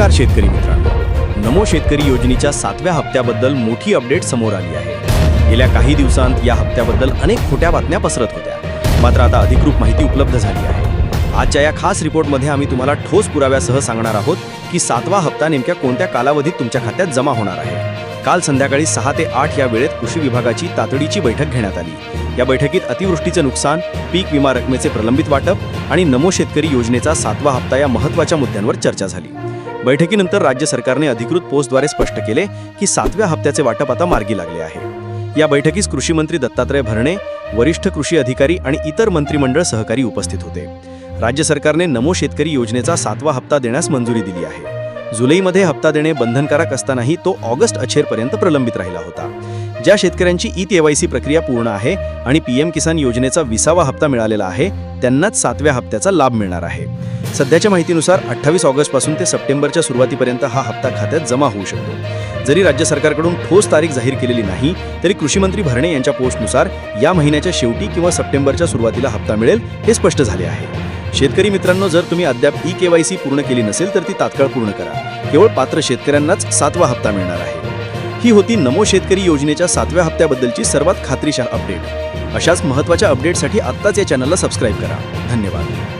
नमस्कार शेतकरी मित्रांनो. नमो शेतकरी योजनेच्या सातव्या हप्त्याबद्दल मोठी अपडेट समोर आली आहे. गेल्या काही दिवसांत या हप्त्याबद्दल अनेक खोट्या बातम्या पसरत होत्या. मात्र आता अधिकृत माहिती उपलब्ध झाली आहे. आजच्या या खास रिपोर्टमध्ये आम्ही तुम्हाला ठोस पुराव्यासह सांगणार आहोत की सातवा हप्ता नेमक्या कोणत्या कालावधीत तुमच्या खात्यात जमा होणार आहे. काल संध्याकाळी सहा ते आठ या वेळेत कृषी विभागाची तातडीची बैठक घेण्यात आली. या बैठकीत अतिवृष्टीचं नुकसान पीक विमा रकमेचे प्रलंबित वाटप आणि नमो शेतकरी योजनेचा सातवा हप्ता या महत्त्वाच्या मुद्द्यांवर चर्चा झाली. बैठकीनंतर राज्य सरकारने अधिकृत पोस्टद्वारे स्पष्ट केले की सातव्या हप्त्याचे वाटप आता मार्गी लागले आहे. या बैठकीस कृषी मंत्री दत्तात्रय भरणे वरिष्ठ कृषी अधिकारी आणि इतर मंत्रिमंडळ सहकारी उपस्थित होते. राज्य सरकारने नमो शेतकरी योजनेचा सातवा हप्ता देण्यास मंजुरी दिली आहे. जुलैमध्ये हप्ता देणे बंधनकारक असतानाही तो ऑगस्ट अखेरपर्यंत प्रलंबित राहिला होता. ज्या शेतकऱ्यांची ई केवायसी प्रक्रिया पूर्ण आहे आणि पीएम किसान योजनेचा विसावा हप्ता मिळालेला आहे त्यांनाच सातव्या हप्त्याचा लाभ मिळणार आहे. सध्याच्या माहितीनुसार अठ्ठावीस ऑगस्टपासून ते सप्टेंबरच्या सुरुवातीपर्यंत हा हप्ता खात्यात जमा होऊ शकतो. जरी राज्य सरकारकडून ठोस तारीख जाहीर केलेली नाही तरी कृषी मंत्री भरणे यांच्या पोस्टनुसार या महिन्याच्या शेवटी किंवा सप्टेंबरच्या सुरुवातीला हप्ता मिळेल हे स्पष्ट झाले आहे. शेतकरी मित्रांनो जर तुम्ही अद्याप ई केवायसी पूर्ण केली नसेल तर ती तात्काळ पूर्ण करा. केवळ पात्र शेतकऱ्यांनाच सातवा हप्ता मिळणार आहे. ही होती नमो शेतकरी योजनेच्या सातव्या हप्त्याबद्दलची सर्वात खात्रीशीर अपडेट. अशाच महत्त्वाच्या अपडेटसाठी आत्ताच या चॅनलला सबस्क्राईब करा. धन्यवाद.